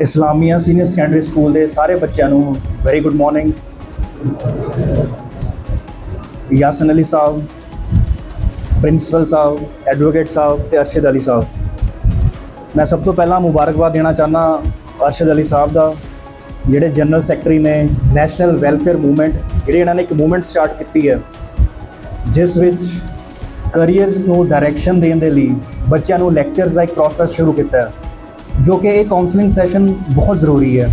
Islamia senior secondary school ਦੇ ਸਾਰੇ ਬੱਚਿਆਂ ਨੂੰ very good morning Yasin Ali ਸਾਹਿਬ, ਪ੍ਰਿੰਸੀਪਲ ਸਾਹਿਬ ਐਡਵੋਕੇਟ ਸਾਹਿਬ ਤੇ ਅਰਸ਼ਦ ਅਲੀ ਸਾਹਿਬ। ਮੈਂ ਸਭ ਤੋਂ ਪਹਿਲਾਂ ਮੁਬਾਰਕਬਾਦ ਦੇਣਾ ਚਾਹਨਾ ਅਰਸ਼ਦ ਅਲੀ ਸਾਹਿਬ ਦਾ, ਜਿਹੜੇ ਜਨਰਲ ਸੈਕਟਰੀ ਨੇ ਨੈਸ਼ਨਲ ਵੈਲਫੇਅਰ ਮੂਵਮੈਂਟ ਜਿਹੜੀ ਇਹਨਾਂ ਨੇ ਇੱਕ ਮੂਵਮੈਂਟ ਸਟਾਰਟ ਕੀਤੀ ਹੈ, ਜਿਸ ਵਿੱਚ ਕੈਰੀਅਰਸ ਨੂੰ ਡਾਇਰੈਕਸ਼ਨ ਦੇਣ ਦੇ ਲਈ ਬੱਚਿਆਂ ਨੂੰ ਲੈਕਚਰਸ ਦਾ ਇੱਕ ਪ੍ਰੋਸੈਸ ਸ਼ੁਰੂ ਕੀਤਾ ਹੈ। ਜੋ ਕਿ ਇਹ ਕਾਉਂਸਲਿੰਗ ਸੈਸ਼ਨ ਬਹੁਤ ਜ਼ਰੂਰੀ ਹੈ।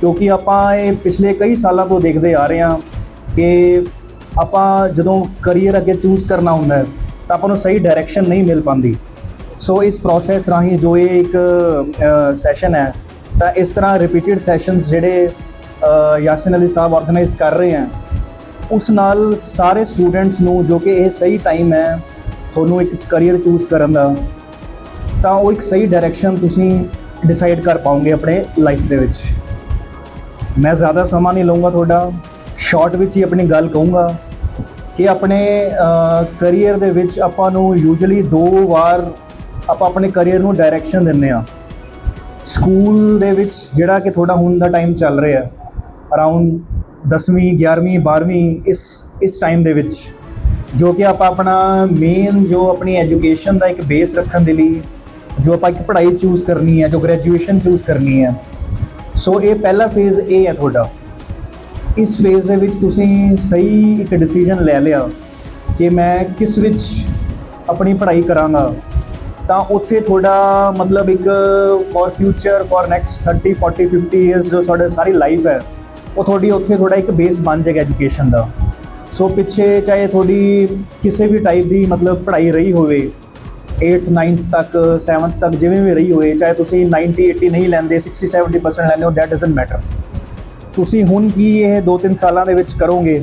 ਕਿਉਂਕਿ ਆਪਾਂ ਇਹ ਪਿਛਲੇ ਕਈ ਸਾਲਾਂ ਤੋਂ ਦੇਖਦੇ ਆ ਰਹੇ ਹਾਂ ਕਿ ਆਪਾਂ ਜਦੋਂ ਕਰੀਅਰ ਅੱਗੇ ਚੂਜ਼ ਕਰਨਾ ਹੁੰਦਾ ਹੈ ਤਾਂ ਆਪਾਂ ਨੂੰ ਸਹੀ ਡਾਇਰੈਕਸ਼ਨ ਨਹੀਂ ਮਿਲ ਪਾਉਂਦੀ। ਸੋ ਇਸ ਪ੍ਰੋਸੈਸ ਰਾਹੀਂ ਜੋ ਇਹ ਇੱਕ ਸੈਸ਼ਨ ਹੈ ਤਾਂ ਇਸ ਤਰ੍ਹਾਂ ਰਿਪੀਟਿਡ ਸੈਸ਼ਨਸ ਜਿਹੜੇ ਅ, ਯਾਸਿਨ ਅਲੀ ਸਾਹਿਬ ਆਰਗੇਨਾਈਜ਼ ਕਰ ਰਹੇ ਹਨ ਉਸ ਨਾਲ ਸਾਰੇ ਸਟੂਡੈਂਟਸ ਨੂੰ ਜੋ ਕਿ ਇਹ ਸਹੀ ਟਾਈਮ ਹੈ ਤੁਹਾਨੂੰ ਇੱਕ ਕਰੀਅਰ ਚੂਜ਼ ਕਰਨ ਦਾ। ਤਾਂ ਉਹ ਇੱਕ ਸਹੀ ਡਾਇਰੈਕਸ਼ਨ ਤੁਸੀਂ ਡਿਸਾਈਡ ਕਰ ਪਾਓਗੇ ਆਪਣੇ ਲਾਈਫ ਦੇ ਵਿੱਚ। ਮੈਂ ਜ਼ਿਆਦਾ ਸਮਾਂ ਨਹੀਂ ਲਵਾਂਗਾ ਤੁਹਾਡਾ। ਸ਼ਾਰਟ ਵਿੱਚ ਹੀ ਆਪਣੀ ਗੱਲ ਕਹੂੰਗਾ ਕਿ ਆਪਣੇ ਕੈਰੀਅਰ ਦੇ ਵਿੱਚ ਆਪਾਂ ਨੂੰ ਯੂਜੂਅਲੀ ਦੋ ਵਾਰ ਆਪਾਂ ਆਪਣੇ ਕੈਰੀਅਰ ਨੂੰ ਡਾਇਰੈਕਸ਼ਨ ਦਿੰਦੇ ਆ ਸਕੂਲ ਦੇ ਵਿੱਚ ਜਿਹੜਾ ਕਿ ਤੁਹਾਡਾ ਹੁਣ ਦਾ ਟਾਈਮ ਚੱਲ ਰਿਹਾ ਅਰਾਊਂਡ 10ਵੀਂ 11ਵੀਂ 12ਵੀਂ ਇਸ ਇਸ ਟਾਈਮ ਦੇ ਵਿੱਚ ਜੋ ਕਿ ਆਪਾਂ ਆਪਣਾ ਮੇਨ ਜੋ ਆਪਣੀ ਐਜੂਕੇਸ਼ਨ ਦਾ ਇੱਕ ਬੇਸ ਰੱਖਣ ਦੇ ਲਈ ਜੋ ਆਪਾਂ ਇੱਕ ਪੜ੍ਹਾਈ ਚੂਜ਼ ਕਰਨੀ ਹੈ, ਜੋ ਗ੍ਰੈਜੂਏਸ਼ਨ ਚੂਜ਼ ਕਰਨੀ ਹੈ। ਸੋ ਇਹ ਪਹਿਲਾ ਫੇਜ਼ ਇਹ ਹੈ ਤੁਹਾਡਾ। ਇਸ ਫੇਜ਼ ਦੇ ਵਿੱਚ ਤੁਸੀਂ ਸਹੀ ਇੱਕ ਡਿਸੀਜਨ ਲੈ ਲਿਆ ਕਿ ਮੈਂ ਕਿਸ ਵਿੱਚ ਆਪਣੀ ਪੜ੍ਹਾਈ ਕਰਾਂਗਾ। ਤਾਂ ਉੱਥੇ ਤੁਹਾਡਾ ਮਤਲਬ ਇੱਕ for future for next 30 40 50 years ਜੋ ਤੁਹਾਡੇ ਸਾਰੀ ਲਾਈਫ ਹੈ, ਉਹ ਤੁਹਾਡੀ ਉੱਥੇ ਤੁਹਾਡਾ ਇੱਕ ਬੇਸ ਬਣ ਜਾਏਗਾ ਐਜੂਕੇਸ਼ਨ ਦਾ। ਸੋ ਪਿੱਛੇ ਚਾਹੇ ਤੁਹਾਡੀ ਕਿਸੇ ਵੀ ਟਾਈਪ ਦੀ ਮਤਲਬ ਪੜ੍ਹਾਈ ਰਹੀ ਹੋਵੇ 8th 9th ਤੱਕ 7th ਤੱਕ ਜਿਵੇਂ ਵੀ ਰਹੀ ਹੋਏ ਚਾਹੇ ਤੁਸੀਂ 90 80 ਨਹੀਂ ਲੈਂਦੇ 60 70% ਲੈਂਦੇ ਹੋ ਦੈਟ ਡਸਨਟ ਮੈਟਰ ਤੁਸੀਂ ਹੁਣ ਕੀ ਇਹ 2-3 ਸਾਲਾਂ ਦੇ ਵਿੱਚ ਕਰੋਗੇ,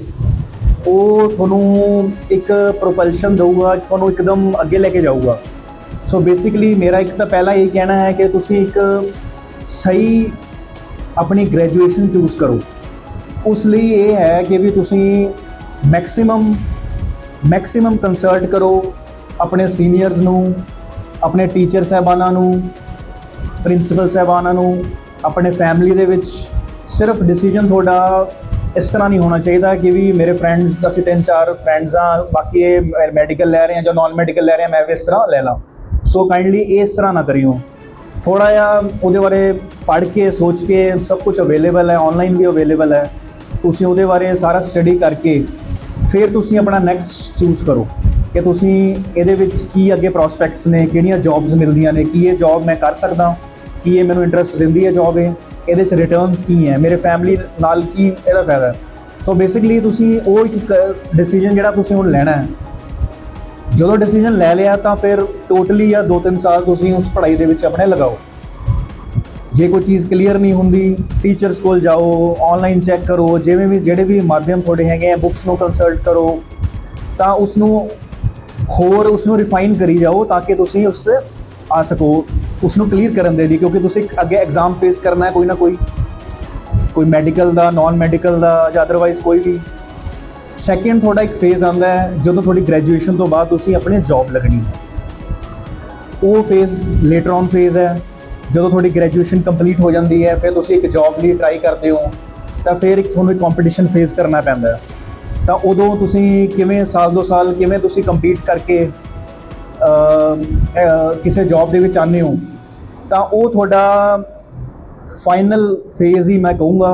ਉਹ ਤੁਹਾਨੂੰ ਇੱਕ ਪ੍ਰੋਪਲਸ਼ਨ ਦੇਊਗਾ, ਤੁਹਾਨੂੰ ਇੱਕਦਮ ਅੱਗੇ ਲੈ ਕੇ ਜਾਊਗਾ। ਸੋ ਬੇਸਿਕਲੀ ਮੇਰਾ ਇੱਕ ਤਾਂ ਪਹਿਲਾ ਇਹ ਕਹਿਣਾ ਹੈ ਕਿ ਤੁਸੀਂ ਇੱਕ ਸਹੀ ਆਪਣੀ ਗ੍ਰੈਜੂਏਸ਼ਨ ਚੂਜ਼ ਕਰੋ। ਉਸ ਲਈ ਇਹ ਹੈ ਕਿ ਵੀ ਤੁਸੀਂ ਮੈਕਸਿਮਮ ਮੈਕਸਿਮਮ ਕੰਸਲਟ ਕਰੋ ਆਪਣੇ ਸੀਨੀਅਰਸ ਨੂੰ, ਆਪਣੇ ਟੀਚਰ ਸਾਹਿਬਾਨਾਂ ਨੂੰ ਪ੍ਰਿੰਸੀਪਲ ਸਾਹਿਬਾਨਾਂ ਨੂੰ, ਆਪਣੇ ਫੈਮਿਲੀ ਦੇ ਵਿੱਚ ਸਿਰਫ ਡਿਸੀਜਨ ਤੁਹਾਡਾ ਇਸ ਤਰ੍ਹਾਂ ਨਹੀਂ ਹੋਣਾ ਚਾਹੀਦਾ ਕਿ ਵੀ ਮੇਰੇ ਫਰੈਂਡਸ ਅਸੀਂ ਤਿੰਨ ਚਾਰ ਫਰੈਂਡਸ ਆ ਬਾਕੀ ਇਹ ਮੈਡੀਕਲ ਲੈ ਰਹੇ ਆ ਜਾਂ ਨਾਨ ਮੈਡੀਕਲ ਲੈ ਰਹੇ ਆ ਮੈਂ ਵੀ ਇਸ ਤਰ੍ਹਾਂ ਲੈ ਲਾਂ। ਸੋ ਕਾਈਂਡਲੀ ਇਸ ਤਰ੍ਹਾਂ ਨਾ ਕਰਿਓ। ਥੋੜਾ ਜਿਹਾ ਉਹਦੇ ਬਾਰੇ ਪੜ੍ਹ ਕੇ, ਸੋਚ ਕੇ ਸਭ ਕੁਝ ਅਵੇਲੇਬਲ ਹੈ ਆਨਲਾਈਨ ਵੀ ਅਵੇਲੇਬਲ ਹੈ। ਤੁਸੀਂ ਉਹਦੇ ਬਾਰੇ ਸਾਰਾ ਸਟੱਡੀ ਕਰਕੇ ਫਿਰ ਤੁਸੀਂ ਆਪਣਾ ਨੈਕਸਟ ਚੂਜ਼ ਕਰੋ। ਕਿ ਤੁਸੀਂ ਇਹਦੇ ਵਿੱਚ ਕੀ ਅੱਗੇ ਪ੍ਰੋਸਪੈਕਟਸ ਨੇ, ਕਿਹੜੀਆਂ ਜੌਬਸ ਮਿਲਦੀਆਂ ਨੇ, ਕੀ ਇਹ ਜੌਬ ਮੈਂ ਕਰ ਸਕਦਾ ਕੀ ਇਹ ਮੈਨੂੰ ਇੰਟਰਸਟ ਦਿੰਦੀ ਹੈ ਜੌਬ ਇਹ, ਇਹਦੇ ਚ ਰਿਟਰਨਸ ਕੀ ਹੈ, ਮੇਰੇ ਫੈਮਿਲੀ ਨਾਲ ਕੀ ਇਹਦਾ ਫਾਇਦਾ ਸੋ ਬੇਸਿਕਲੀ ਤੁਸੀਂ ਉਹ ਇੱਕ ਡਿਸੀਜਨ ਜਿਹੜਾ ਤੁਸੀਂ ਹੁਣ ਲੈਣਾ ਹੈ, ਜਦੋਂ ਡਿਸੀਜਨ ਲੈ ਲਿਆ ਤਾਂ ਫਿਰ ਟੋਟਲੀ ਜਾਂ 2-3 ਸਾਲ ਤੁਸੀਂ ਉਸ ਪੜ੍ਹਾਈ ਦੇ ਵਿੱਚ ਆਪਣੇ ਲਗਾਓ। ਜੇ ਕੋਈ ਚੀਜ਼ ਕਲੀਅਰ ਨਹੀਂ ਹੁੰਦੀ ਟੀਚਰਸ ਕੋਲ ਜਾਓ ਆਨਲਾਈਨ ਚੈੱਕ ਕਰੋ, ਜਿਵੇਂ ਵੀ, ਜਿਹੜੇ ਵੀ ਮਾਧਿਅਮ ਤੁਹਾਡੇ ਹੈਗੇ ਆ ਬੁੱਕਸ ਨੂੰ ਕੰਸਲਟ ਕਰੋ, ਤਾਂ ਉਸ ਨੂੰ ਹੋਰ ਉਸ ਨੂੰ ਰਿਫਾਈਨ ਕਰੀ ਜਾਓ ਤਾਂ ਕਿ ਤੁਸੀਂ ਉਸ, ਆ ਸਕੋ ਉਸ ਨੂੰ ਕਲੀਅਰ ਕਰਨ ਦੇ ਲਈ, ਕਿਉਂਕਿ ਤੁਸੀਂ ਅੱਗੇ ਐਗਜ਼ਾਮ ਫੇਸ ਕਰਨਾ ਹੈ, ਕੋਈ ਨਾ ਕੋਈ। ਕੋਈ ਮੈਡੀਕਲ ਦਾ ਨਾਨ ਮੈਡੀਕਲ ਦਾ, ਜਾਂ ਅਦਰਵਾਈਜ਼ ਕੋਈ ਵੀ। ਸੈਕਿੰਡ ਤੁਹਾਡਾ ਇੱਕ ਫੇਜ਼ ਆਉਂਦਾ ਹੈ, ਜਦੋਂ ਤੁਹਾਡੀ ਗ੍ਰੈਜੂਏਸ਼ਨ ਤੋਂ ਬਾਅਦ ਤੁਸੀਂ ਆਪਣੇ ਜੌਬ ਲੱਗਣੀ ਹੈ। ਉਹ ਫੇਜ਼ ਲੇਟਰ ਔਨ ਫੇਜ਼ ਹੈ। ਜਦੋਂ ਤੁਹਾਡੀ ਗ੍ਰੈਜੂਏਸ਼ਨ ਕੰਪਲੀਟ ਹੋ ਜਾਂਦੀ ਹੈ, ਫਿਰ ਤੁਸੀਂ ਇੱਕ ਜੌਬ ਲਈ ਟਰਾਈ ਕਰਦੇ ਹੋ, ਤਾਂ ਫਿਰ ਇੱਕ ਤੁਹਾਨੂੰ ਇੱਕ ਕੰਪੀਟੀਸ਼ਨ ਫੇਸ ਕਰਨਾ ਪੈਂਦਾ ਹੈ। ਤਾਂ ਉਦੋਂ ਤੁਸੀਂ ਕਿਵੇਂ ਸਾਲ ਦੋ ਸਾਲ ਕਿਵੇਂ ਤੁਸੀਂ ਕੰਪਲੀਟ ਕਰਕੇ ਕਿਸੇ ਜੌਬ ਦੇ ਵਿੱਚ ਆਨੇ ਹੋ? ਤਾਂ ਉਹ ਤੁਹਾਡਾ ਫਾਈਨਲ ਫੇਜ਼ ਹੀ ਮੈਂ ਕਹੂੰਗਾ,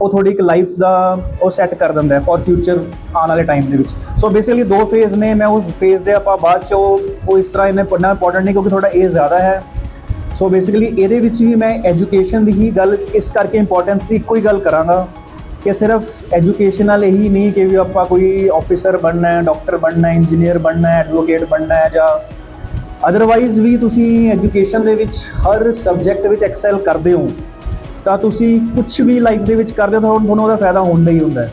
ਉਹ ਤੁਹਾਡੀ ਇੱਕ ਲਾਈਫ ਦਾ ਉਹ ਸੈੱਟ ਕਰ ਦਿੰਦਾ ਹੈ ਫॉर ਫਿਊਚਰ ਆਉਣ ਵਾਲੇ ਟਾਈਮ ਦੇ ਵਿੱਚ। ਸੋ ਬੇਸਿਕਲੀ ਦੋ ਫੇਜ਼ ਨੇ, ਮੈਂ ਉਹ ਫੇਜ਼ ਦੇ ਆਪਾਂ ਬਾਅਦ ਚ ਉਹ ਇਸ ਤਰ੍ਹਾਂ ਇਹਨੇ ਪੜਨਾ ਇੰਪੋਰਟੈਂਟ ਨਹੀਂ ਕਿਉਂਕਿ ਤੁਹਾਡਾ ਏਜ ਜ਼ਿਆਦਾ ਹੈ। ਸੋ ਬੇਸਿਕਲੀ ਇਹਦੇ ਵਿੱਚ ਵੀ ਮੈਂ ਐਜੂਕੇਸ਼ਨ ਦੀ ਹੀ ਗੱਲ, ਇਸ ਕਰਕੇ ਇੰਪੋਰਟੈਂਸ ਦੀ ਇੱਕੋ ਹੀ ਗੱਲ ਕਰਾਂਗਾ। ਕਿ ਸਿਰਫ ਐਜੂਕੇਸ਼ਨ ਨਾਲ ਇਹੀ ਨਹੀਂ ਕਿ ਵੀ ਆਪਾਂ ਕੋਈ ਆਫੀਸਰ ਬਣਨਾ ਹੈ ਡਾਕਟਰ ਬਣਨਾ ਹੈ ਇੰਜੀਨੀਅਰ ਬਣਨਾ ਹੈ ਐਡਵੋਕੇਟ ਬਣਨਾ ਹੈ ਜਾਂ ਅਦਰਵਾਈਜ਼ ਵੀ ਤੁਸੀਂ ਐਜੂਕੇਸ਼ਨ ਦੇ ਵਿੱਚ ਹਰ ਸਬਜੈਕਟ ਵਿੱਚ ਐਕਸੈਲ ਕਰਦੇ ਹੋ, ਤਾਂ ਤੁਸੀਂ ਕੁਝ ਵੀ ਲਾਈਫ ਦੇ ਵਿੱਚ ਕਰਦੇ ਹੋ ਤਾਂ ਤੁਹਾਨੂੰ ਉਹਦਾ ਫਾਇਦਾ ਹੁੰਦਾ ਹੀ ਹੁੰਦਾ ਹੈ।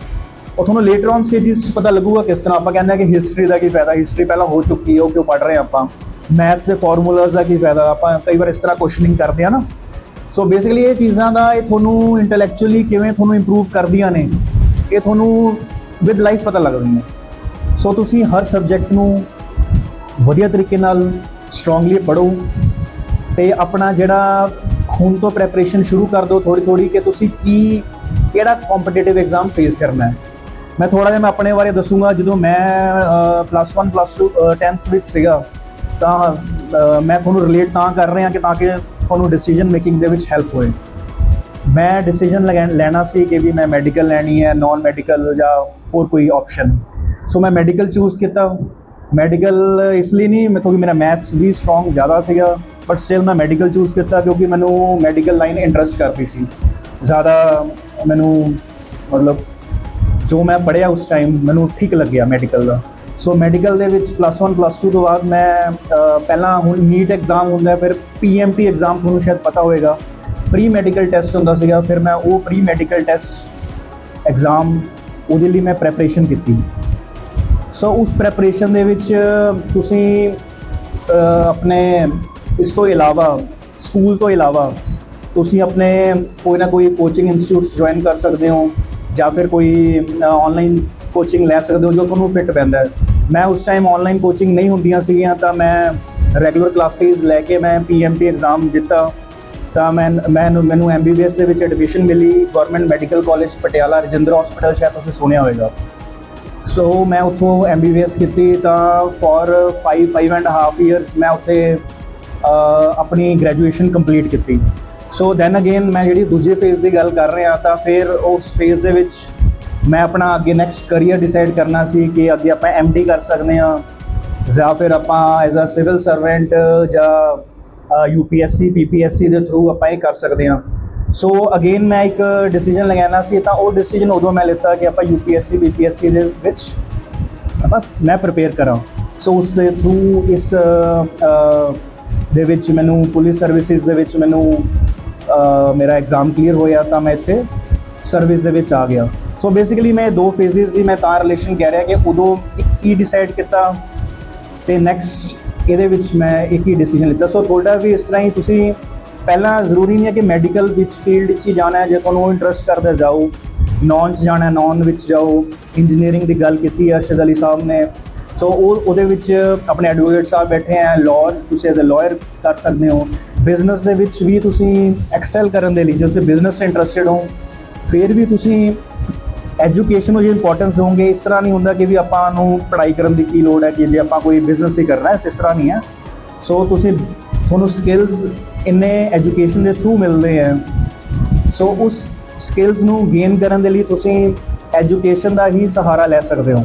ਉਹ ਤੁਹਾਨੂੰ ਲੇਟਰ ਔਨ ਸਟੇਜਸ ਪਤਾ ਲੱਗੂਗਾ ਕਿਸ ਤਰ੍ਹਾਂ ਆਪਾਂ ਕਹਿੰਦੇ ਆ ਕਿ ਹਿਸਟਰੀ ਦਾ ਕੀ ਫਾਇਦਾ ਹਿਸਟਰੀ ਪਹਿਲਾਂ ਹੋ ਚੁੱਕੀ ਹੈ, ਉਹ ਕਿਉਂ ਪੜ੍ਹ ਰਹੇ ਹਾਂ ਆਪਾਂ ਮੈਥਸ ਦੇ ਫਾਰਮੂਲਾਜ਼ ਦਾ ਕੀ ਫਾਇਦਾ, ਆਪਾਂ ਕਈ ਵਾਰ ਇਸ ਤਰ੍ਹਾਂ ਕੁਐਸਚਨਿੰਗ ਕਰਦੇ ਆ ਨਾ। ਸੋ ਬੇਸਿਕਲੀ ਇਹ ਚੀਜ਼ਾਂ ਦਾ ਇਹ ਤੁਹਾਨੂੰ ਇੰਟੈਲੈਕਚੁਅਲੀ ਕਿਵੇਂ ਤੁਹਾਨੂੰ ਇੰਪਰੂਵ ਕਰਦੀਆਂ ਨੇ, ਇਹ ਤੁਹਾਨੂੰ ਵਿਦ ਲਾਈਫ ਪਤਾ ਲੱਗਦੀਆਂ ਨੇ। ਸੋ ਤੁਸੀਂ ਹਰ ਸਬਜੈਕਟ ਨੂੰ ਵਧੀਆ ਤਰੀਕੇ ਨਾਲ ਸਟਰੋਂਗਲੀ ਪੜੋ ਤੇ ਆਪਣਾ ਜਿਹੜਾ ਹੁਣ ਤੋਂ ਪ੍ਰੈਪਰੇਸ਼ਨ ਸ਼ੁਰੂ ਕਰ ਦਿਓ ਥੋੜੀ ਥੋੜੀ ਕਿ ਤੁਸੀਂ ਕੀ, ਕਿਹੜਾ ਕੰਪੀਟੀਟਿਵ ਐਗਜ਼ਾਮ ਫੇਸ ਕਰਨਾ ਹੈ। ਮੈਂ ਥੋੜਾ ਜਿਹਾ ਮੈਂ ਆਪਣੇ ਬਾਰੇ ਦੱਸੂਗਾ, ਜਦੋਂ ਮੈਂ ਪਲੱਸ 1 ਪਲੱਸ 2 10th ਵਿੱਚ ਸੀਗਾ, ਤਾਂ ਮੈਂ ਤੁਹਾਨੂੰ ਰਿਲੇਟ ਤਾਂ ਕਰ ਰਿਹਾ ਕਿ ਤਾਂ ਕਿ ਤੁਹਾਨੂੰ ਡਿਸੀਜਨ ਮੇਕਿੰਗ ਦੇ ਵਿੱਚ ਹੈਲਪ ਹੋਏ। ਮੈਂ ਡਿਸੀਜਨ ਲੈਣਾ ਸੀ ਕਿ ਵੀ ਮੈਂ ਮੈਡੀਕਲ ਲੈਣੀ ਹੈ ਨਾਨ ਮੈਡੀਕਲ ਜਾਂ ਹੋਰ ਕੋਈ ਆਪਸ਼ਨ ਸੋ ਮੈਂ ਮੈਡੀਕਲ ਚੂਜ਼ ਕੀਤਾ। ਮੈਡੀਕਲ ਇਸ ਲਈ ਨਹੀਂ, ਮੈਂ ਕਿਉਂਕਿ ਮੇਰਾ ਮੈਥਸ ਵੀ ਸਟਰੋਂਗ ਜ਼ਿਆਦਾ ਸੀਗਾ ਬਟ ਸਟਿਲ ਮੈਂ ਮੈਡੀਕਲ ਚੂਜ਼ ਕੀਤਾ ਕਿਉਂਕਿ ਮੈਨੂੰ ਮੈਡੀਕਲ ਲਾਈਨ ਇੰਟਰਸਟ ਕਰਦੀ ਸੀ। ਜ਼ਿਆਦਾ ਮੈਨੂੰ ਮਤਲਬ ਜੋ ਮੈਂ ਪੜ੍ਹਿਆ ਉਸ ਟਾਈਮ ਮੈਨੂੰ ਠੀਕ ਲੱਗਿਆ ਮੈਡੀਕਲ ਦਾ। ਸੋ ਮੈਡੀਕਲ ਦੇ ਵਿੱਚ ਪਲੱਸ 1 ਪਲੱਸ 2 ਤੋਂ ਬਾਅਦ ਮੈਂ ਪਹਿਲਾਂ ਹੁਣ ਨੀਟ ਐਗਜ਼ਾਮ ਹੁੰਦਾ ਹੈ ਫਿਰ ਪੀਐਮਟੀ ਐਗਜ਼ਾਮ ਤੁਹਾਨੂੰ ਸ਼ਾਇਦ ਪਤਾ ਹੋਵੇਗਾ। ਪ੍ਰੀ ਮੈਡੀਕਲ ਟੈਸਟ ਹੁੰਦਾ ਸੀਗਾ, ਫਿਰ ਮੈਂ ਉਹ ਪ੍ਰੀ ਮੈਡੀਕਲ ਟੈਸਟ ਐਗਜ਼ਾਮ ਉਹਦੇ ਲਈ ਮੈਂ ਪ੍ਰੈਪਰੇਸ਼ਨ ਕੀਤੀ। ਸੋ ਉਸ ਪ੍ਰੈਪਰੇਸ਼ਨ ਦੇ ਵਿੱਚ ਤੁਸੀਂ ਆਪਣੇ ਇਸ ਤੋਂ ਇਲਾਵਾ ਸਕੂਲ ਤੋਂ ਇਲਾਵਾ ਤੁਸੀਂ ਆਪਣੇ ਕੋਈ ਨਾ ਕੋਈ ਕੋਚਿੰਗ ਇੰਸਟੀਚਿਊਟਸ ਜੁਆਇਨ ਕਰ ਸਕਦੇ ਹੋ ਜਾਂ ਫਿਰ ਕੋਈ ਆਨਲਾਈਨ ਕੋਚਿੰਗ ਲੈ ਸਕਦੇ ਹੋ, ਜੋ ਤੁਹਾਨੂੰ ਫਿੱਟ ਪੈਂਦਾ ਹੈ। ਮੈਂ ਉਸ ਟਾਈਮ ਆਨਲਾਈਨ ਕੋਚਿੰਗ ਨਹੀਂ ਹੁੰਦੀਆਂ ਸੀਗੀਆਂ, ਤਾਂ ਮੈਂ ਰੈਗੂਲਰ ਕਲਾਸਿਸ ਲੈ ਕੇ ਮੈਂ ਪੀਐਮਟੀ ਐਗਜ਼ਾਮ ਦਿੱਤਾ। ਤਾਂ ਮੈਂ ਮੈਨੂੰ ਮੈਨੂੰ ਐਮਬੀਬੀਐਸ ਦੇ ਵਿੱਚ ਐਡਮਿਸ਼ਨ ਮਿਲੀ government medical college Patiala, Rajinder hospital ਸ਼ਾਇਦ ਤੁਸੀਂ ਸੁਣਿਆ ਹੋਵੇਗਾ। ਸੋ ਮੈਂ ਉੱਥੋਂ ਐਮਬੀਬੀਐਸ ਕੀਤੀ ਤਾਂ ਫॉर 5 5 ਐਂਡ ਹਾਫ ਇਅਰਸ ਮੈਂ ਉੱਥੇ ਆਪਣੀ ਗ੍ਰੈਜੂਏਸ਼ਨ ਕੰਪਲੀਟ ਕੀਤੀ। ਸੋ ਦੈਨ ਅਗੇਨ ਮੈਂ ਜਿਹੜੀ ਦੂਜੇ ਫੇਜ਼ ਦੀ ਗੱਲ ਕਰ ਰਿਹਾ, ਤਾਂ ਫਿਰ ਉਸ ਫੇਜ਼ ਦੇ ਵਿੱਚ ਮੈਂ ਆਪਣਾ ਅੱਗੇ ਨੈਕਸਟ ਕਰੀਅਰ ਡਿਸਾਈਡ ਕਰਨਾ ਸੀ ਕਿ ਅੱਗੇ ਆਪਾਂ ਐਮਡੀ ਕਰ ਸਕਦੇ ਹਾਂ, ਜਾਂ ਫਿਰ ਆਪਾਂ ਐਜ਼ ਅ ਸਿਵਲ ਸਰਵੈਂਟ ਜਾਂ ਯੂਪੀਐਸਸੀ ਪੀਪੀਐਸਸੀ ਦੇ ਥਰੂ ਆਪਾਂ ਇਹ ਕਰ ਸਕਦੇ ਹਾਂ। ਸੋ ਅਗੇਨ ਮੈਂ ਇੱਕ ਡਿਸੀਜਨ ਲੈਣਾ ਸੀ, ਤਾਂ ਉਹ ਡਿਸੀਜਨ ਉਦੋਂ ਮੈਂ ਲਿੱਤਾ ਕਿ ਆਪਾਂ ਯੂਪੀਐਸਸੀ ਪੀਪੀਐਸਸੀ ਦੇ ਵਿੱਚ ਆਪਾਂ ਮੈਂ ਪ੍ਰਪੇਅਰ ਕਰਾਂ। ਸੋ ਉਸ ਦੇ ਥਰੂ ਇਸ ਦੇ ਵਿੱਚ ਮੈਨੂੰ ਪੁਲਿਸ ਸਰਵਿਸਿਜ਼ ਦੇ ਵਿੱਚ ਮੈਨੂੰ ਮੇਰਾ ਐਗਜ਼ਾਮ ਕਲੀਅਰ ਹੋਇਆ, ਤਾਂ ਮੈਂ ਇੱਥੇ ਸਰਵਿਸ ਦੇ ਵਿੱਚ ਆ ਗਿਆ। ਸੋ ਬੇਸਿਕਲੀ ਮੈਂ ਦੋ ਫੇਜ਼ਸ ਦੀ ਮੈਂ ਤਾਂ ਰਿਲੇਸ਼ਨ ਕਹਿ ਰਿਹਾ ਕਿ ਉਦੋਂ ਇੱਕ ਕੀ ਡਿਸਾਈਡ ਕੀਤਾ ਤੇ ਨੈਕਸਟ ਇਹਦੇ ਵਿੱਚ ਮੈਂ ਇੱਕ ਹੀ ਡਿਸੀਜਨ ਲਿੱਤਾ। ਸੋ ਤੁਹਾਡਾ ਵੀ ਇਸ ਤਰ੍ਹਾਂ ਹੀ ਤੁਸੀਂ ਪਹਿਲਾਂ ਜ਼ਰੂਰੀ ਨਹੀਂ ਹੈ ਕਿ ਮੈਡੀਕਲ ਵਿੱਚ ਫੀਲਡ 'ਚ ਹੀ ਜਾਣਾ ਹੈ। ਜੇ ਤੁਹਾਨੂੰ ਇੰਟਰਸਟ ਕਰਦਾ ਜਾਓ। ਨੌਨ 'ਚ ਜਾਣਾ ਨੌਨ ਵਿੱਚ ਜਾਓ। ਇੰਜੀਨੀਅਰਿੰਗ ਦੀ ਗੱਲ ਕੀਤੀ ਅਰਸ਼ਦ ਅਲੀ ਸਾਹਿਬ ਨੇ। ਸੋ ਉਹ ਉਹਦੇ ਵਿੱਚ ਆਪਣੇ ਐਡਵੋਕੇਟ ਸਾਹਿਬ ਬੈਠੇ ਆ ਲਾਅ ਤੁਸੀਂ ਐਜ਼ ਅ ਲਾਇਰ ਕਰ ਸਕਦੇ ਹੋ। ਬਿਜ਼ਨਸ ਦੇ ਵਿੱਚ ਵੀ ਤੁਸੀਂ ਐਕਸੈਲ ਕਰਨ ਦੇ ਲਈ ਜੇ ਤੁਸੀਂ ਬਿਜ਼ਨਸ 'ਚ ਇੰਟਰਸਟਿਡ ਹੋ, ਫਿਰ ਵੀ ਤੁਸੀਂ ਐਜੂਕੇਸ਼ਨ ਨੂੰ ਜੇ ਇੰਪੋਰਟੈਂਸ ਦੋਗੇ ਇਸ ਤਰ੍ਹਾਂ ਨਹੀਂ ਹੁੰਦਾ ਕਿ ਵੀ ਆਪਾਂ ਨੂੰ ਪੜ੍ਹਾਈ ਕਰਨ ਦੀ ਕੀ ਲੋੜ ਹੈ, ਕਿ ਜੇ ਆਪਾਂ ਕੋਈ ਬਿਜ਼ਨਸ ਹੀ ਕਰਨਾ ਹੈ, ਇਸ ਤਰ੍ਹਾਂ ਨਹੀਂ ਹੈ। ਸੋ ਤੁਸੀਂ ਤੁਹਾਨੂੰ ਸਕਿੱਲਸ ਇੰਨੇ ਐਜੂਕੇਸ਼ਨ ਦੇ ਥਰੂ ਮਿਲਦੇ ਹੈ। ਸੋ ਉਸ ਸਕਿੱਲਸ ਨੂੰ ਗੇਨ ਕਰਨ ਦੇ ਲਈ ਤੁਸੀਂ ਐਜੂਕੇਸ਼ਨ ਦਾ ਹੀ ਸਹਾਰਾ ਲੈ ਸਕਦੇ ਹੋ।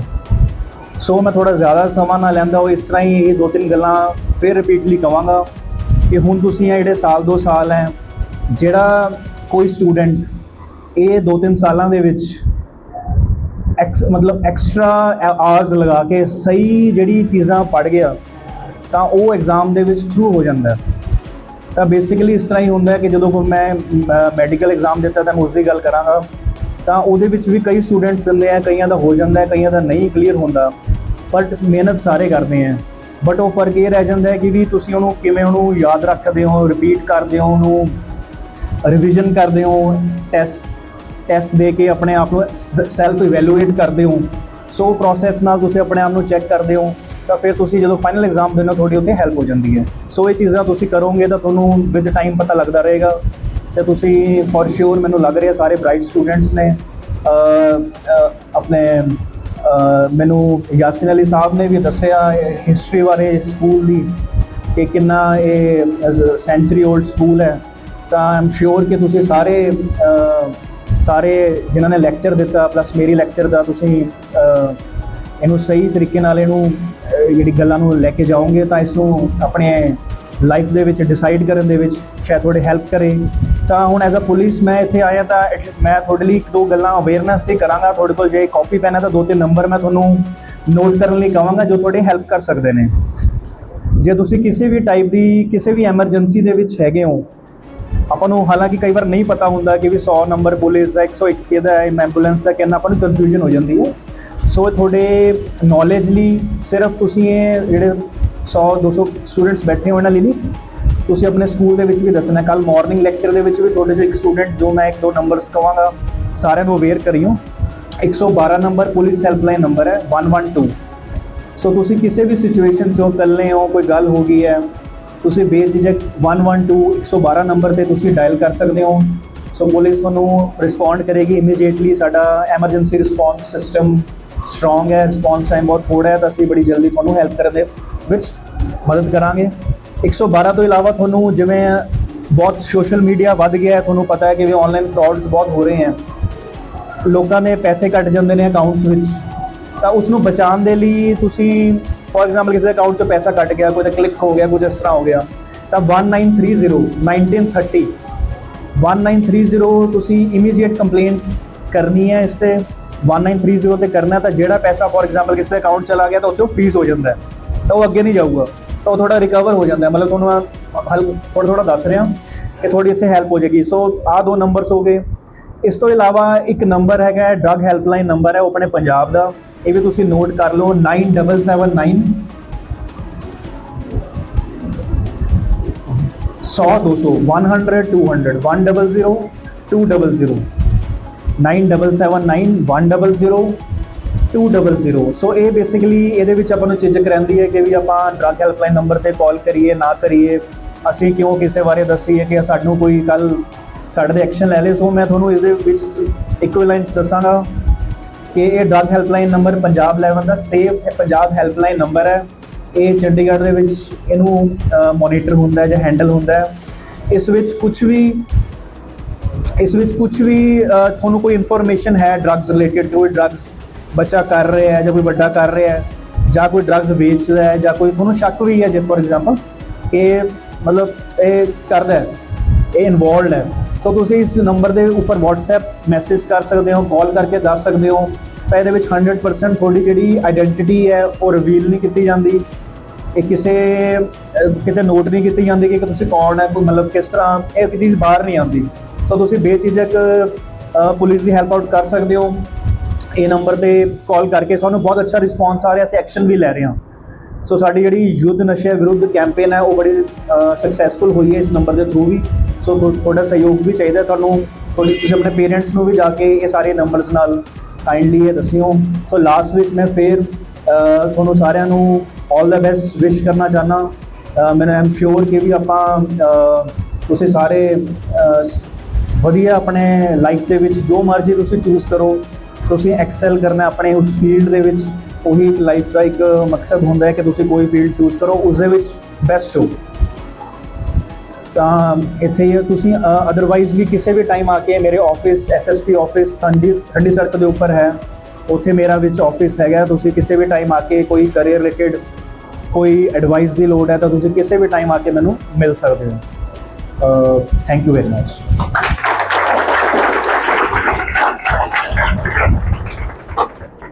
ਸੋ ਮੈਂ ਥੋੜਾ ਜ਼ਿਆਦਾ ਸਮਾਂ ਨਾ ਲੈਂਦਾ ਉਹ ਇਸ ਤਰ੍ਹਾਂ ਹੀ ਇਹ ਦੋ ਤਿੰਨ ਗੱਲਾਂ ਫਿਰ ਰਿਪੀਟਲੀ ਕਵਾਂਗਾ ਕਿ ਹੁਣ ਤੁਸੀਂ ਇਹ ਜਿਹੜੇ ਸਾਲ ਦੋ ਸਾਲ ਹੈ, ਜਿਹੜਾ ਕੋਈ ਸਟੂਡੈਂਟ ਇਹ ਦੋ ਤਿੰਨ ਸਾਲਾਂ ਦੇ ਵਿੱਚ ਐਕਸ ਮਤਲਬ ਐਕਸਟਰਾ ਆਵਰਸ ਲਗਾ ਕੇ ਸਹੀ ਜਿਹੜੀ ਚੀਜ਼ਾਂ ਪੜ ਗਿਆ, ਤਾਂ ਉਹ ਐਗਜ਼ਾਮ ਦੇ ਵਿੱਚ ਥਰੂ ਹੋ ਜਾਂਦਾ ਤਾਂ ਬੇਸਿਕਲੀ ਇਸ ਤਰ੍ਹਾਂ ਹੀ ਹੁੰਦਾ ਕਿ ਜਦੋਂ ਮੈਂ ਮੈਡੀਕਲ ਐਗਜ਼ਾਮ ਦਿੱਤਾ ਤਾਂ ਮੈਂ ਉਸ ਦੀ ਗੱਲ ਕਰਾਂਗਾ, ਤਾਂ ਉਹਦੇ ਵਿੱਚ ਵੀ ਕਈ ਸਟੂਡੈਂਟਸ ਦਿੰਦੇ ਆ, ਕਈਆਂ ਦਾ ਹੋ ਜਾਂਦਾ ਕਈਆਂ ਦਾ ਨਹੀਂ ਕਲੀਅਰ ਹੁੰਦਾ ਬਟ ਮਿਹਨਤ ਸਾਰੇ ਕਰਦੇ ਆ। ਬਟ ਉਹ ਫ਼ਰਕ ਇਹ ਰਹਿ ਜਾਂਦਾ ਹੈ ਕਿ ਵੀ ਤੁਸੀਂ ਉਹਨੂੰ ਕਿਵੇਂ ਉਹਨੂੰ ਯਾਦ ਰੱਖਦੇ ਹੋ ਰਿਪੀਟ ਕਰਦੇ ਹੋ ਉਹਨੂੰ ਰਿਵੀਜ਼ਨ ਕਰਦੇ ਹੋ ਟੈਸਟ ਟੈਸਟ ਦੇ ਕੇ ਆਪਣੇ ਆਪ ਨੂੰ ਸੈਲਫ ਇਵੈਲੂਏਟ ਕਰਦੇ ਹੋ। ਸੋ ਪ੍ਰੋਸੈਸ ਨਾਲ ਤੁਸੀਂ ਆਪਣੇ ਆਪ ਨੂੰ ਚੈੱਕ ਕਰਦੇ ਹੋ, ਤਾਂ ਫਿਰ ਤੁਸੀਂ ਜਦੋਂ ਫਾਈਨਲ ਐਗਜ਼ਾਮ ਦੇਣਾ ਤੁਹਾਡੀ ਉੱਥੇ ਹੈਲਪ ਹੋ ਜਾਂਦੀ ਹੈ। ਸੋ ਇਹ ਚੀਜ਼ਾਂ ਤੁਸੀਂ ਕਰੋਗੇ ਤਾਂ ਤੁਹਾਨੂੰ ਵਿਦ ਟਾਈਮ ਪਤਾ ਲੱਗਦਾ ਰਹੇਗਾ। ਤੇ ਤੁਸੀਂ ਫॉर ਸ਼ੋਰ ਮੈਨੂੰ ਲੱਗ ਰਿਹਾ ਸਾਰੇ ਬ੍ਰਾਈਟ ਸਟੂਡੈਂਟਸ ਨੇ ਆਪਣੇ ਮੈਨੂੰ ਯਾਸਿਨ ਅਲੀ ਸਾਹਿਬ ਨੇ ਵੀ ਦੱਸਿਆ ਹਿਸਟਰੀ ਬਾਰੇ ਸਕੂਲ ਦੀ ਕਿ ਕਿੰਨਾ ਇਹ ਸੈਂਚਰੀ 올ਡ ਸਕੂਲ ਹੈ। ਤਾਂ ਆਮ ਸ਼ੋਰ ਕਿ ਤੁਸੀਂ ਸਾਰੇ ਸਾਰੇ ਜਿਨ੍ਹਾਂ ਨੇ ਲੈਕਚਰ ਦਿੱਤਾ ਪਲੱਸ ਮੇਰੀ ਲੈਕਚਰ ਦਾ ਤੁਸੀਂ ਇਹਨੂੰ ਸਹੀ ਤਰੀਕੇ ਨਾਲ ਇਹਨੂੰ ਜਿਹੜੀ ਗੱਲਾਂ ਨੂੰ ਲੈ ਕੇ ਜਾਓਗੇ ਤਾਂ ਇਸ ਨੂੰ ਆਪਣੇ ਲਾਈਫ ਦੇ ਵਿੱਚ ਡਿਸਾਈਡ ਕਰਨ ਦੇ ਵਿੱਚ ਸ਼ਾਇਦ ਤੁਹਾਡੇ ਹੈਲਪ ਕਰੇ। ਤਾਂ ਹੁਣ ਐਜ਼ ਅ ਪੁਲਿਸ ਮੈਂ ਇੱਥੇ ਆਇਆ ਤਾਂ at ਮੈਂ ਤੁਹਾਡੇ ਲਈ ਇੱਕ ਦੋ ਗੱਲਾਂ ਅਵੇਅਰਨੈਸ ਤੇ ਕਰਾਂਗਾ। ਤੁਹਾਡੇ ਕੋਲ ਜੇ ਕਾਪੀ ਪੈਨ ਹੈ ਤਾਂ ਦੋ ਤਿੰਨ ਨੰਬਰ ਮੈਂ ਤੁਹਾਨੂੰ ਨੋਟ ਕਰਨ ਲਈ ਕਹਾਂਗਾ ਜੋ ਤੁਹਾਡੇ ਹੈਲਪ ਕਰ ਸਕਦੇ ਨੇ। ਜੇ ਤੁਸੀਂ ਕਿਸੇ ਵੀ ਟਾਈਪ ਦੀ, ਕਿਸੇ ਵੀ ਐਮਰਜੈਂਸੀ ਦੇ ਵਿੱਚ ਹੈਗੇ ਹੋ ਆਪਾਂ ਨੂੰ ਹਾਲਾਂਕਿ ਕਈ ਵਾਰ ਨਹੀਂ ਪਤਾ ਹੁੰਦਾ ਕਿ ਵੀ 100 ਨੰਬਰ ਪੁਲਿਸ ਦਾ 101 ਦਾ ਐਂਬੂਲੈਂਸ ਦਾ ਕਿੰਨਾ ਆਪਾਂ ਨੂੰ ਕਨਫਿਊਜ਼ਨ ਹੋ ਜਾਂਦੀ ਹੈ। ਸੋ ਤੁਹਾਡੇ ਨੌਲੇਜ ਲਈ ਸਿਰਫ ਤੁਸੀਂ ਇਹ ਜਿਹੜੇ 100 200 ਸਟੂਡੈਂਟਸ ਬੈਠੇ ਹੋ ਹੋਣ ਲਈ ਨਹੀਂ, ਤੁਸੀਂ ਆਪਣੇ ਸਕੂਲ ਦੇ ਵਿੱਚ ਵੀ ਦੱਸਣਾ ਕੱਲ ਮਾਰਨਿੰਗ ਲੈਕਚਰ ਦੇ ਵਿੱਚ ਵੀ ਤੁਹਾਡੇ ਚੋਂ ਇੱਕ ਸਟੂਡੈਂਟ ਜੋ ਮੈਂ ਇੱਕ ਦੋ ਨੰਬਰਸ ਕਵਾਂਗਾ, ਸਾਰਿਆਂ ਨੂੰ ਅਵੇਅਰ ਕਰਿਓ। 112 ਨੰਬਰ ਪੁਲਿਸ ਹੈਲਪਲਾਈਨ ਨੰਬਰ ਹੈ 112 ਸੋ ਤੁਸੀਂ ਕਿਸੇ ਵੀ ਸਿਚੁਏਸ਼ਨ ਚੋਂ ਇਕੱਲੇ ਹੋ, ਕੋਈ ਗੱਲ ਹੋ ਗਈ ਹੈ ਤੁਸੀਂ ਬੇਝਿਜਕ 112 112 ਨੰਬਰ ਤੇ ਤੁਸੀਂ ਡਾਇਲ ਕਰ ਸਕਦੇ ਹੋ। ਸੋ ਪੁਲਿਸ ਤੁਹਾਨੂੰ ਰਿਸਪੌਂਡ ਕਰੇਗੀ ਇਮੀਡੀਏਟਲੀ ਸਾਡਾ ਐਮਰਜੈਂਸੀ ਰਿਸਪੌਂਸ ਸਿਸਟਮ ਸਟਰੋਂਗ ਹੈ ਰਿਸਪੌਂਸ ਟਾਈਮ ਬਹੁਤ ਥੋੜਾ ਹੈ, ਤਾਂ ਅਸੀਂ ਬੜੀ ਜਲਦੀ ਤੁਹਾਨੂੰ ਹੈਲਪ ਕਰਨ ਦੇ ਵਿੱਚ ਮਦਦ ਕਰਾਂਗੇ। 112 ਤੋਂ ਇਲਾਵਾ ਤੁਹਾਨੂੰ ਜਿਵੇਂ ਬਹੁਤ ਸੋਸ਼ਲ ਮੀਡੀਆ ਵੱਧ ਗਿਆ ਹੈ, ਤੁਹਾਨੂੰ ਪਤਾ ਹੈ ਕਿ ਵੀ ਆਨਲਾਈਨ ਫਰਾਡਸ ਬਹੁਤ ਹੋ ਰਹੇ ਹਨ ਲੋਕਾਂ ਦੇ ਪੈਸੇ ਕੱਟ ਜਾਂਦੇ ਨੇ ਅਕਾਊਂਟਸ ਵਿੱਚ। ਤਾਂ ਉਸ ਨੂੰ ਬਚਾਉਣ ਦੇ ਲਈ ਤੁਸੀਂ ਫੋਰ ਐਗਜ਼ਾਮਪਲ ਕਿਸੇ ਦੇ ਅਕਾਊਂਟ 'ਚੋਂ ਪੈਸਾ ਕੱਟ ਗਿਆ, ਕੋਈ ਤਾਂ ਕਲਿੱਕ ਹੋ ਗਿਆ ਕੁਝ ਇਸ ਤਰ੍ਹਾਂ ਹੋ ਗਿਆ, ਤਾਂ 1930 1930 1930 ਤੁਸੀਂ ਇਮੀਡੀਏਟ ਕੰਪਲੇਂਟ ਕਰਨੀ ਹੈ ਇਸ ਤੇ। 1930 ਤੇ ਕਰਨਾ ਤਾਂ ਜਿਹੜਾ ਪੈਸਾ ਫੋਰ ਐਗਜ਼ਾਮਪਲ ਕਿਸੇ ਦੇ ਅਕਾਊਂਟ ਚਲਾ ਗਿਆ ਤਾਂ ਉੱਥੇ ਫ੍ਰੀਜ਼ ਹੋ ਜਾਂਦਾ ਤਾਂ ਉਹ ਅੱਗੇ ਨਹੀਂ ਜਾਊਗਾ। ਤਾਂ ਉਹ ਥੋੜਾ ਰਿਕਵਰ ਹੋ ਜਾਂਦਾ ਮਤਲਬ ਤੁਹਾਨੂੰ ਮੈਂ ਹਲ ਥੋੜਾ ਥੋੜਾ ਦੱਸ ਰਿਹਾ ਕਿ ਥੋੜੀ ਇੱਥੇ ਹੈਲਪ ਹੋ ਜਾਏਗੀ। ਸੋ ਆਹ ਦੋ ਨੰਬਰਸ ਹੋ ਗਏ। ਇਸ ਤੋਂ ਇਲਾਵਾ ਇੱਕ ਨੰਬਰ ਹੈਗਾ ਡਰਗ ਹੈਲਪਲਾਈਨ ਨੰਬਰ ਹੈ, ਉਹ ਆਪਣੇ ਪੰਜਾਬ ਦਾ। ਇਹ ਵੀ ਤੁਸੀਂ ਨੋਟ ਕਰ ਲਓ 9779 100 200 100 200 100 200 9779 100 200 ਸੋ ਇਹ ਬੇਸਿਕਲੀ ਇਹਦੇ ਵਿੱਚ ਆਪਾਂ ਨੂੰ ਝਿਜਕ ਰਹਿੰਦੀ ਹੈ ਕਿ ਵੀ ਆਪਾਂ ਡਰਗ ਹੈਲਪਲਾਈਨ ਨੰਬਰ ਤੇ ਕਾਲ ਕਰੀਏ, ਨਾ ਕਰੀਏ। ਅਸੀਂ ਕਿਉਂ ਕਿਸੇ ਬਾਰੇ ਦੱਸੀਏ ਕਿ ਸਾਨੂੰ ਕੋਈ ਕੱਲ ਸਾਡੇ ਤੇ ਐਕਸ਼ਨ ਲੈ ਲੇ। ਸੋ ਮੈਂ ਤੁਹਾਨੂੰ ਇਹਦੇ ਵਿੱਚ ਇੱਕੋ ਲਾਈਨ 'ਚ ਦੱਸਾਂਗਾ। ਕਿ ਇਹ drug helpline number Punjab level ਦਾ ਸੇਫ ਪੰਜਾਬ ਹੈਲਪਲਾਈਨ ਨੰਬਰ ਹੈ। ਇਹ ਚੰਡੀਗੜ੍ਹ ਦੇ ਵਿੱਚ ਇਹਨੂੰ ਮੋਨੀਟਰ ਹੁੰਦਾ ਹੈ ਜਾਂ ਹੈਂਡਲ ਹੁੰਦਾ ਹੈ। ਇਸ ਵਿੱਚ ਕੁਝ ਵੀ, ਇਸ ਵਿੱਚ ਕੁਝ ਵੀ ਤੁਹਾਨੂੰ ਕੋਈ ਇਨਫੋਰਮੇਸ਼ਨ ਹੈ ਡਰੱਗਸ ਰਿਲੇਟਡ ਕੋਈ ਡਰੱਗਸ ਬੱਚਾ ਕਰ ਰਿਹਾ ਹੈ ਜਾਂ ਕੋਈ ਵੱਡਾ ਕਰ ਰਿਹਾ ਹੈ, ਜਾਂ ਕੋਈ ਡਰੱਗਸ ਵੇਚਦਾ ਹੈ ਜਾਂ ਕੋਈ ਤੁਹਾਨੂੰ ਸ਼ੱਕ ਵੀ ਹੈ ਜੇ ਫੋਰ ਐਗਜ਼ਾਮਪਲ ਇਹ ਮਤਲਬ ਇਹ ਕਰਦਾ ਹੈ, ਇਹ ਇਨਵੋਲਡ ਹੈ। ਸੋ ਤੁਸੀਂ ਇਸ ਨੰਬਰ ਦੇ ਉੱਪਰ WhatsApp ਮੈਸੇਜ ਕਰ ਸਕਦੇ ਹੋ ਕਾਲ ਕਰਕੇ ਦੱਸ ਸਕਦੇ ਹੋ। ਤਾਂ ਇਹਦੇ ਵਿੱਚ 100% ਤੁਹਾਡੀ ਜਿਹੜੀ ਆਇਡੈਂਟੀਟੀ ਹੈ ਉਹ ਰਿਵੀਲ ਨਹੀਂ ਕੀਤੀ ਜਾਂਦੀ। ਇਹ ਕਿਸੇ ਕਿਤੇ ਨੋਟ ਨਹੀਂ ਕੀਤੀ ਜਾਂਦੀ ਕਿ ਤੁਸੀਂ ਕੌਣ ਹੈ ਕੋਈ ਮਤਲਬ ਕਿਸ ਤਰ੍ਹਾਂ ਇਹ ਕਿਸੇ ਚੀਜ਼ ਬਾਹਰ ਨਹੀਂ ਆਉਂਦੀ। ਸੋ ਤੁਸੀਂ ਬੇਝਿਜਕ ਅਹ, ਪੁਲਿਸ ਦੀ ਹੈਲਪ ਆਊਟ ਕਰ ਸਕਦੇ ਹੋ। ਇਹ ਨੰਬਰ ਤੇ ਕਾਲ ਕਰਕੇ ਸਾਨੂੰ ਬਹੁਤ ਅੱਛਾ ਰਿਸਪੌਂਸ ਆ ਰਿਹਾ ਅਸੀਂ ਐਕਸ਼ਨ ਵੀ ਲੈ ਰਹੇ ਹਾਂ। ਸੋ ਸਾਡੀ ਜਿਹੜੀ ਯੁੱਧ ਨਸ਼ੇ ਵਿਰੁੱਧ ਕੈਂਪੇਨ ਹੈ, ਉਹ ਬੜੀ ਸਕਸੈਸਫੁਲ ਹੋਈ ਹੈ ਇਸ ਨੰਬਰ ਦੇ ਥਰੂ ਵੀ। ਸੋ ਤੁਹਾਡਾ ਸਹਿਯੋਗ ਵੀ ਚਾਹੀਦਾ ਤੁਹਾਨੂੰ। ਤੁਹਾਡੀ, ਤੁਸੀਂ ਆਪਣੇ ਪੇਰੈਂਟਸ ਨੂੰ ਵੀ ਜਾ ਕੇ ਇਹ ਸਾਰੇ ਨੰਬਰਸ ਨਾਲ ਕਾਈਂਡਲੀ ਇਹ ਦੱਸਿਓ। ਸੋ ਲਾਸਟ ਵਿੱਚ ਮੈਂ ਫੇਰ ਤੁਹਾਨੂੰ ਸਾਰਿਆਂ ਨੂੰ 올 ਦਾ ਬੈਸਟ ਵਿਸ਼ ਕਰਨਾ ਚਾਹਨਾ ਮੈਨੂੰ ਆਮ ਸ਼ੋਰ ਕਿ ਵੀ ਆਪਾਂ ਤੁਸੀਂ ਸਾਰੇ ਵਧੀਆ ਆਪਣੇ ਲਾਈਫ ਦੇ ਵਿੱਚ ਜੋ ਮਰਜ਼ੀ ਤੁਸੀਂ ਚੂਜ਼ ਕਰੋ। ਤੁਸੀਂ ਐਕਸੈਲ ਕਰਨਾ ਆਪਣੇ ਉਸ ਫੀਲਡ ਦੇ ਵਿੱਚ। ਉਹੀ ਲਾਈਫ ਦਾ ਇੱਕ ਮਕਸਦ ਹੁੰਦਾ ਹੈ ਕਿ ਤੁਸੀਂ ਕੋਈ ਫੀਲਡ ਚੂਜ਼ ਕਰੋ ਉਸ ਦੇ ਵਿੱਚ ਬੈਸਟ ਹੋ। ਤਾਂ ਇੱਥੇ ਹੀ ਤੁਸੀਂ ਅਦਰਵਾਈਜ਼ ਵੀ ਕਿਸੇ ਵੀ ਟਾਈਮ ਆ ਕੇ ਮੇਰੇ ਆਫਿਸ ਐਸਐਸਪੀ ਆਫਿਸ ਠੰਡੀ ਠੰਡੀ ਸੜਕ ਦੇ ਉੱਪਰ ਹੈ। ਉੱਥੇ ਮੇਰਾ ਵਿੱਚ ਆਫਿਸ ਹੈਗਾ, ਤੁਸੀਂ ਕਿਸੇ ਵੀ ਟਾਈਮ ਆ ਕੇ ਕੋਈ ਕਰੀਅਰ ਰਿਲੇਟਡ ਕੋਈ ਐਡਵਾਈਸ ਦੀ ਲੋੜ ਹੈ ਤਾਂ ਤੁਸੀਂ ਕਿਸੇ ਵੀ ਟਾਈਮ ਆ ਕੇ ਮੈਨੂੰ ਮਿਲ ਸਕਦੇ ਹੋ। Thank you very much